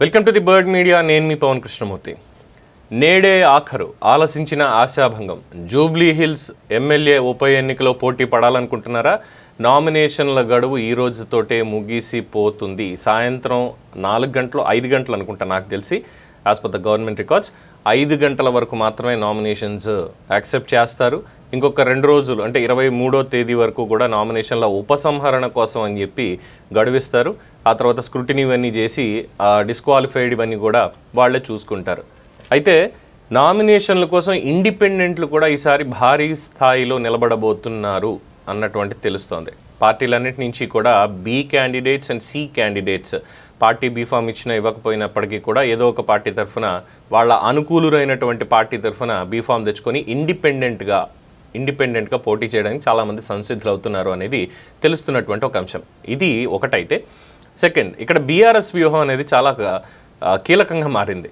Welcome to the Bird Media. నేను మీ పవన్ కృష్ణమూర్తి. నేడే ఆఖరు ఆలసించిన ఆశాభంగం. జూబ్లీ హిల్స్ ఎమ్మెల్యే ఉప ఎన్నికలో పోటీ పడాలనుకుంటున్నారా? నామినేషన్ల గడువు ఈ రోజుతోటే ముగిసిపోతుంది. సాయంత్రం నాలుగు గంటలు ఐదు గంటలు అనుకుంటా నాకు తెలిసి. As per the government records ఐదు గంటల వరకు మాత్రమే నామినేషన్స్ యాక్సెప్ట్ చేస్తారు. ఇంకొక రెండు రోజులు అంటే ఇరవై మూడో తేదీ వరకు కూడా నామినేషన్ల ఉపసంహరణ కోసం అని చెప్పి గడువిస్తారు. ఆ తర్వాత స్క్రూటినీ ఇవన్నీ చేసి డిస్క్వాలిఫైడ్ ఇవన్నీ కూడా వాళ్ళే చూసుకుంటారు. అయితే నామినేషన్ల కోసం ఇండిపెండెంట్లు కూడా ఈసారి భారీ స్థాయిలో నిలబడబోతున్నారు అన్నటువంటి తెలుస్తోంది. పార్టీలన్నిటి నుంచి కూడా B candidates and C candidates party B form ఇచ్చినా ఇవ్వకపోయినప్పటికీ కూడా ఏదో ఒక పార్టీ తరఫున వాళ్ళ అనుకూలురైనటువంటి పార్టీ తరఫున బీఫామ్ తెచ్చుకొని ఇండిపెండెంట్గా ఇండిపెండెంట్గా పోటీ చేయడానికి చాలామంది సంసిద్ధులు అవుతున్నారు అనేది తెలుస్తున్నటువంటి ఒక అంశం. ఇది ఒకటైతే. సెకండ్ ఇక్కడ బీఆర్ఎస్ వ్యూహం అనేది చాలా కీలకంగా మారింది.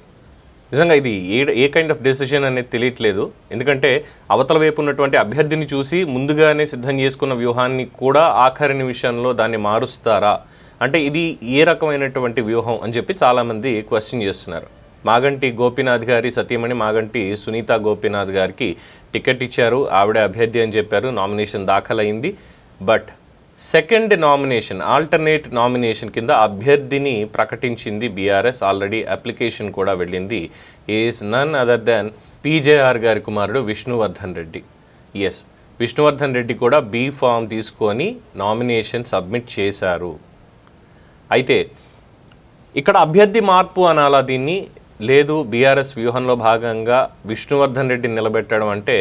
నిజంగా ఇది a a kind of decision అనేది తెలియట్లేదు. ఎందుకంటే అవతల వైపు ఉన్నటువంటి అభ్యర్థిని చూసి ముందుగానే సిద్ధం చేసుకున్న వ్యూహాన్ని కూడా ఆఖరి నిమిషంలో దాన్ని మారుస్తారా? అంటే ఇది ఏ రకమైనటువంటి వ్యూహం అని చెప్పి చాలామంది క్వశ్చన్ చేస్తున్నారు. మాగంటి గోపీనాథ్ గారి సతీమణి మాగంటి సునీత గోపీనాథ్ గారికి టికెట్ ఇచ్చారు. ఆవిడ అభ్యర్థి అని చెప్పారు. Nomination దాఖలైంది. But second nomination alternate nomination కింద అభ్యర్థిని ప్రకటించింది బీఆర్ఎస్. ఆల్రెడీ అప్లికేషన్ కూడా వెళ్ళింది. Is none other than PJR గారి కుమారుడు విష్ణువర్ధన్ రెడ్డి. ఎస్ విష్ణువర్ధన్ రెడ్డి కూడా బీ ఫామ్ తీసుకొని నామినేషన్ సబ్మిట్ చేశారు. అయితే ఇక్కడ అభ్యర్థి మార్పు అనాలా దీన్ని? లేదు బీఆర్ఎస్ వ్యూహంలో భాగంగా విష్ణువర్ధన్ రెడ్డి నిలబెట్టడం అంటే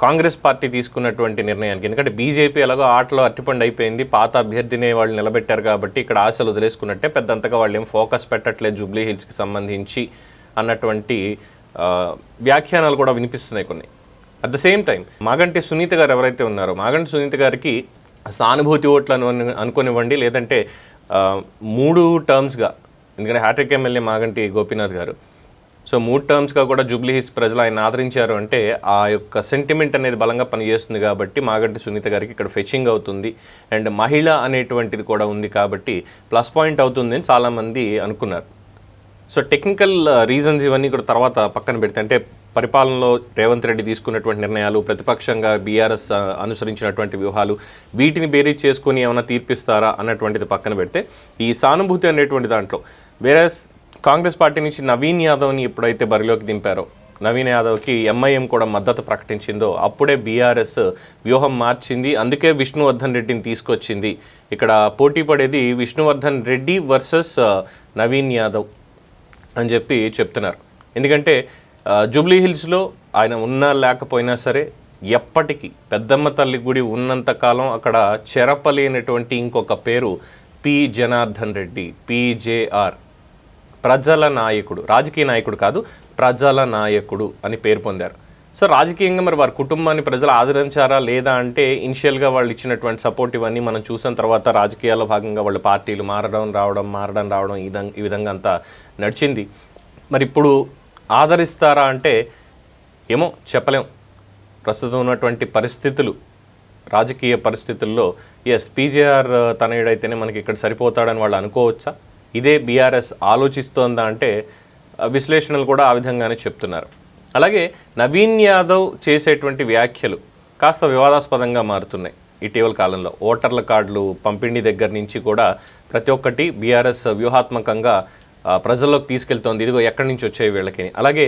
కాంగ్రెస్ పార్టీ తీసుకున్నటువంటి నిర్ణయానికి. ఎందుకంటే బీజేపీ ఎలాగో ఆటలో అట్టిపండు అయిపోయింది పాత అభ్యర్థినే వాళ్ళు నిలబెట్టారు కాబట్టి ఇక్కడ ఆశలు వదిలేసుకున్నట్టే పెద్దంతగా వాళ్ళు ఏం ఫోకస్ పెట్టట్లేదు జూబ్లీ హిల్స్కి సంబంధించి అన్నటువంటి వ్యాఖ్యానాలు కూడా వినిపిస్తున్నాయి కొన్ని. At the same time Maganti Sunitha గారు ఎవరైతే ఉన్నారో మాగంటి సునీత గారికి సానుభూతి ఓట్లు అను- అనుకునివ్వండి లేదంటే మూడు టర్మ్స్గా ఎందుకంటే హ్యాట్రిక్ ఎమ్మెల్యే మాగంటి గోపీనాథ్ గారు సో మూడు టర్మ్స్గా కూడా జూబ్లీ హిల్స్ ప్రజలు ఆయన ఆదరించారు అంటే ఆ యొక్క సెంటిమెంట్ అనేది బలంగా పనిచేస్తుంది కాబట్టి మాగంటి సునీత గారికి ఇక్కడ ఫెచింగ్ అవుతుంది. అండ్ మహిళ అనేటువంటిది కూడా ఉంది కాబట్టి ప్లస్ పాయింట్ అవుతుంది అని చాలామంది అనుకున్నారు. సో టెక్నికల్ రీజన్స్ uh, ఇవన్నీ కూడా తర్వాత పక్కన పెడితే. అంటే పరిపాలనలో రేవంత్ రెడ్డి తీసుకున్నటువంటి నిర్ణయాలు ప్రతిపక్షంగా బీఆర్ఎస్ uh, అనుసరించినటువంటి వ్యూహాలు వీటిని బేరీజ్ చేసుకుని ఏమైనా తీర్పిస్తారా అన్నటువంటిది పక్కన పెడితే ఈ సానుభూతి అనేటువంటి దాంట్లో. వేరే కాంగ్రెస్ పార్టీ నుంచి నవీన్ యాదవ్ని ఎప్పుడైతే బరిలోకి దింపారో నవీన్ యాదవ్కి ఎంఐఎం కూడా మద్దతు ప్రకటించిందో అప్పుడే బీఆర్ఎస్ వ్యూహం మార్చింది. అందుకే విష్ణువర్ధన్ రెడ్డిని తీసుకొచ్చింది. ఇక్కడ పోటీ పడేది విష్ణువర్ధన్ రెడ్డి వర్సెస్ నవీన్ యాదవ్ అని చెప్పి చెప్తున్నారు. ఎందుకంటే జూబ్లీ హిల్స్లో ఆయన ఉన్నా లేకపోయినా సరే ఎప్పటికీ పెద్దమ్మ తల్లి గుడి ఉన్నంతకాలం అక్కడ చెరపలేనటువంటి ఇంకొక పేరు పి. జనార్దన్ రెడ్డి పిజేఆర్ ప్రజల నాయకుడు రాజకీయ నాయకుడు కాదు ప్రజల నాయకుడు అని పేరు పొందారు. సో రాజకీయంగా మరి వారి కుటుంబాన్ని ప్రజలు ఆదరించారా లేదా అంటే ఇనిషియల్గా వాళ్ళు ఇచ్చినటువంటి సపోర్ట్ ఇవన్నీ మనం చూసిన తర్వాత రాజకీయాల్లో భాగంగా వాళ్ళు పార్టీలు మారడం రావడం మారడం రావడం ఈ ఈ విధంగా అంతా నడిచింది. మరి ఇప్పుడు ఆదరిస్తారా అంటే ఏమో చెప్పలేం. ప్రస్తుతం ఉన్నటువంటి పరిస్థితులు రాజకీయ పరిస్థితుల్లో ఎస్ పీజేఆర్ తనయుడైతేనే మనకి ఇక్కడ సరిపోతాడని వాళ్ళు అనుకోవచ్చా? ఇదే బీఆర్ఎస్ ఆలోచిస్తోందా అంటే విశ్లేషణలు కూడా ఆ విధంగానే చెప్తున్నారు. అలాగే నవీన్ యాదవ్ చేసేటువంటి వ్యాఖ్యలు కాస్త వివాదాస్పదంగా మారుతున్నాయి ఇటీవల కాలంలో. ఓటర్ల కార్డులు పంపిణీ దగ్గర నుంచి కూడా ప్రతి ఒక్కటి బీఆర్ఎస్ వ్యూహాత్మకంగా ప్రజల్లోకి తీసుకెళ్తోంది. ఇదిగో ఎక్కడి నుంచి వచ్చాయి వీళ్ళకి అలాగే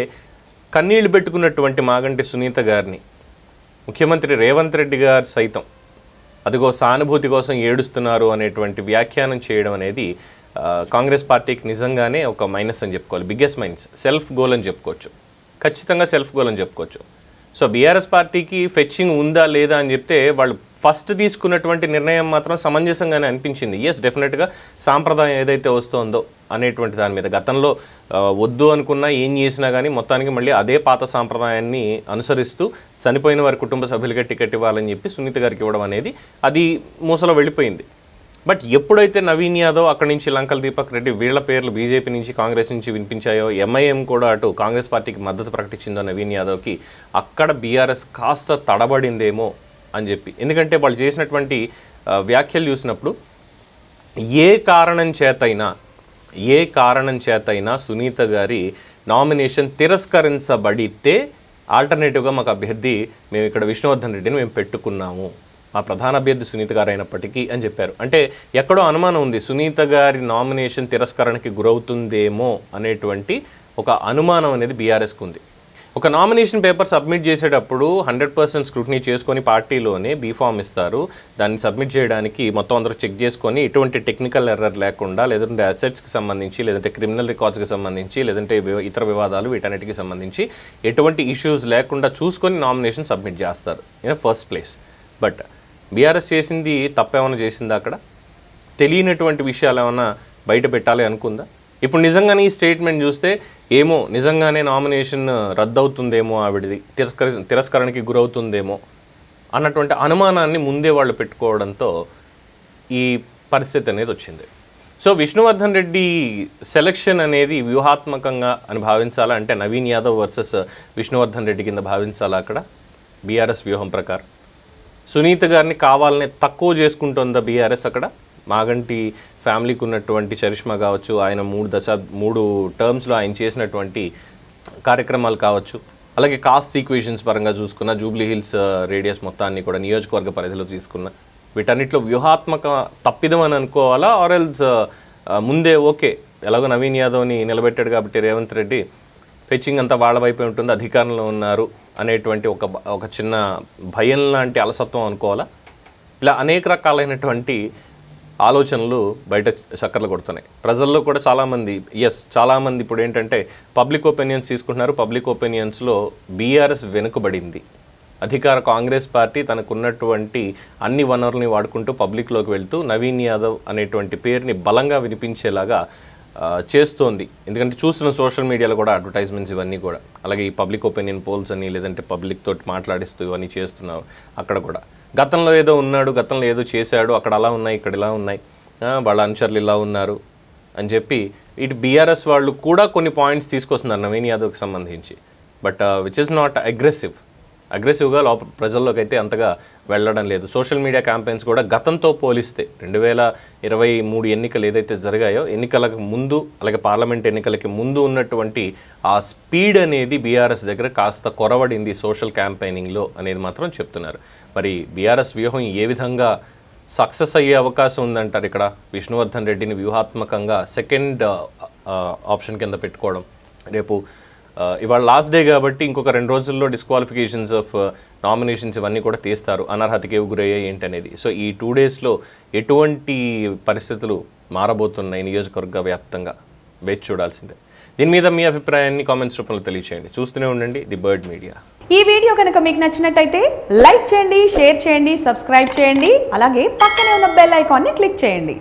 కన్నీళ్ళు పెట్టుకున్నటువంటి మాగంటి సునీత గారిని ముఖ్యమంత్రి రేవంత్ రెడ్డి గారు సైతం అదిగో సానుభూతి కోసం ఏడుస్తున్నారు అనేటువంటి వ్యాఖ్యానం చేయడం అనేది కాంగ్రెస్ పార్టీకి నిజంగానే ఒక మైనస్ అని చెప్పుకోవాలి. బిగ్గెస్ట్ మైనస్ సెల్ఫ్ గోల్ అని చెప్పుకోవచ్చు. ఖచ్చితంగా సెల్ఫ్ గోల్ అని చెప్పుకోవచ్చు. సో బీఆర్ఎస్ పార్టీకి ఫెచ్చింగ్ ఉందా లేదా అని చెప్తే వాళ్ళు ఫస్ట్ తీసుకున్నటువంటి నిర్ణయం మాత్రం సమంజసంగానే అనిపించింది. ఎస్ డెఫినెట్గా సాంప్రదాయం ఏదైతే వస్తుందో అనేటువంటి దాని మీద. గతంలో వద్దు అనుకున్నా ఏం చేసినా కానీ మొత్తానికి మళ్ళీ అదే పాత సాంప్రదాయాన్ని అనుసరిస్తూ చనిపోయిన వారి కుటుంబ సభ్యులుగా టికెట్ ఇవ్వాలని చెప్పి సునీత గారికి ఇవ్వడం అనేది అది మూసలో వెళ్ళిపోయింది. బట్ ఎప్పుడైతే నవీన్ యాదవ్ అక్కడి నుంచి లంకల్ దీపక్ రెడ్డి వీళ్ళ పేర్లు బీజేపీ నుంచి కాంగ్రెస్ నుంచి వినిపించాయో ఎంఐఎం కూడా అటు కాంగ్రెస్ పార్టీకి మద్దతు ప్రకటించిందో నవీన్ యాదవ్కి అక్కడ బీఆర్ఎస్ కాస్త తడబడిందేమో అని చెప్పి. ఎందుకంటే వాళ్ళు చేసినటువంటి వ్యాఖ్యలు చూసినప్పుడు ఏ కారణం చేతైనా ఏ కారణం చేతైనా సునీత గారి నామినేషన్ తిరస్కరించబడితే ఆల్టర్నేటివ్గా మాకు అభ్యర్థి మేము ఇక్కడ విష్ణువర్ధన్ రెడ్డిని మేము పెట్టుకున్నాము. మా ప్రధాన అభ్యర్థి సునీత గారు అయినప్పటికీ అని చెప్పారు. అంటే ఎక్కడో అనుమానం ఉంది. సునీత గారి నామినేషన్ తిరస్కరణకి గురవుతుందేమో అనేటువంటి ఒక అనుమానం అనేది బీఆర్ఎస్కి ఉంది. ఒక నామినేషన్ పేపర్ సబ్మిట్ చేసేటప్పుడు హండ్రెడ్ పర్సెంట్ స్క్రూటినీ చేసుకొని పార్టీలోనే బీఫామ్ ఇస్తారు. దాన్ని సబ్మిట్ చేయడానికి మొత్తం అందరూ చెక్ చేసుకొని ఎటువంటి టెక్నికల్ ఎర్రర్ లేకుండా లేదంటే అసెట్స్కి సంబంధించి లేదంటే క్రిమినల్ రికార్డ్స్కి సంబంధించి లేదంటే ఇతర వివాదాలు వీటన్నిటికి సంబంధించి ఎటువంటి ఇష్యూస్ లేకుండా చూసుకొని నామినేషన్ సబ్మిట్ చేస్తారు. In first place. But BRS చేసింది తప్పేమైనా చేసిందా అక్కడ? తెలియనటువంటి విషయాలు ఏమైనా బయట పెట్టాలి అనుకుందా? ఇప్పుడు నిజంగానే ఈ స్టేట్మెంట్ చూస్తే ఏమో నిజంగానే నామినేషన్ రద్దవుతుందేమో ఆవిడది తిరస్కరి తిరస్కరణకి గురవుతుందేమో అన్నటువంటి అనుమానాన్ని ముందే వాళ్ళు పెట్టుకోవడంతో ఈ పరిస్థితి అనేది వచ్చింది. సో విష్ణువర్ధన్ రెడ్డి సెలక్షన్ అనేది వ్యూహాత్మకంగా అని భావించాలా? అంటే నవీన్ యాదవ్ వర్సెస్ విష్ణువర్ధన్ రెడ్డి కింద భావించాలా అక్కడ? బీఆర్ఎస్ వ్యూహం ప్రకారం. సునీత గారిని కావాలని తక్కువ చేసుకుంటుందా బీఆర్ఎస్ అక్కడ? మాగంటి ఫ్యామిలీకి ఉన్నటువంటి చరిష్మా కావచ్చు ఆయన మూడు దశ మూడు టర్మ్స్లో ఆయన చేసినటువంటి కార్యక్రమాలు కావచ్చు. అలాగే కాస్ట్ ఈక్వేషన్స్ పరంగా చూసుకున్న జూబ్లీ హిల్స్ రేడియస్ మొత్తాన్ని కూడా నియోజకవర్గ పరిధిలో తీసుకున్న వీటన్నిటిలో వ్యూహాత్మక తప్పిదం అని అనుకోవాలా ఆర్ ఎల్స్ ముందే ఓకే ఎలాగో నవీన్ యాదవ్ని నిలబెట్టాడు కాబట్టి రేవంత్ రెడ్డి ఫెచ్చింగ్ అంతా వాళ్ళ వైపే ఉంటుంది అధికారంలో ఉన్నారు. అనేటువంటి ఒక ఒక చిన్న భయం లాంటి అలసత్వం అనుకోవాలా? ఇలా అనేక రకాలైనటువంటి ఆలోచనలు బయట చక్కర్లు కొడుతున్నాయి. ప్రజల్లో కూడా చాలామంది ఎస్ చాలామంది ఇప్పుడు ఏంటంటే పబ్లిక్ ఒపీనియన్స్ తీసుకుంటున్నారు. పబ్లిక్ ఒపీనియన్స్లో బీఆర్ఎస్ వెనుకబడింది. అధికార కాంగ్రెస్ పార్టీ తనకున్నటువంటి అన్ని వనరుల్ని వాడుకుంటూ పబ్లిక్లోకి వెళ్తూ నవీన్ యాదవ్ అనేటువంటి పేరుని బలంగా వినిపించేలాగా చేస్తోంది. ఎందుకంటే చూస్తున్న సోషల్ మీడియాలో కూడా అడ్వర్టైజ్మెంట్స్ ఇవన్నీ కూడా. అలాగే ఈ పబ్లిక్ ఒపీనియన్ పోల్స్ అని లేదంటే పబ్లిక్ తోటి మాట్లాడిస్తూ ఇవన్నీ చేస్తున్నారు అక్కడ కూడా. గతంలో ఏదో ఉన్నాడు గతంలో ఏదో చేశాడు అక్కడ అలా ఉన్నాయి ఇక్కడ ఇలా ఉన్నాయి. వాళ్ళ అనుచరులు ఇలా ఉన్నారు అని చెప్పి ఇటు బీఆర్ఎస్ వాళ్ళు కూడా కొన్ని పాయింట్స్ తీసుకొస్తున్నారు నవీన్ యాదవ్కి సంబంధించి. But which is not aggressive అగ్రెసివ్గా లోప ప్రజల్లోకి అయితే అంతగా వెళ్ళడం లేదు. సోషల్ మీడియా క్యాంపెయిన్స్ కూడా గతంతో పోలిస్తే రెండు వేల ఇరవై మూడు ఎన్నికలు ఏదైతే జరిగాయో ఎన్నికలకు ముందు అలాగే పార్లమెంట్ ఎన్నికలకి ముందు ఉన్నటువంటి ఆ స్పీడ్ అనేది బీఆర్ఎస్ దగ్గర కాస్త కొరవడింది సోషల్ క్యాంపెయినింగ్లో అనేది మాత్రం చెప్తున్నారు. మరి బీఆర్ఎస్ వ్యూహం ఏ విధంగా సక్సెస్ అయ్యే అవకాశం ఉందంటారు ఇక్కడ? విష్ణువర్ధన్ రెడ్డిని వ్యూహాత్మకంగా సెకండ్ ఆప్షన్ కింద పెట్టుకోవడం రేపు ఇవాళ లాస్ట్ డే కాబట్టి ఇంకొక రెండు రోజుల్లో డిస్క్వాలిఫికేషన్స్ ఆఫ్ నామినేషన్స్ ఇవన్నీ కూడా తీస్తారు. అనర్హతకి గురయ్యాయి ఏంటనేది. సో ఈ టూ డేస్లో ఎటువంటి పరిస్థితులు మారబోతున్నాయి నియోజకవర్గ వ్యాప్తంగా? వేచి చూడాల్సిందే. దీని మీద మీ అభిప్రాయాన్ని కామెంట్స్ రూపంలో తెలియచేయండి. చూస్తూనే ఉండండి ది బర్డ్ మీడియా ఈ వీడియో కనుక మీకు నచ్చినట్టయితే లైక్ చేయండి షేర్ చేయండి సబ్స్క్రైబ్ చేయండి. అలాగే పక్కనే ఉన్న బెల్ ఐకాన్ని క్లిక్ చేయండి.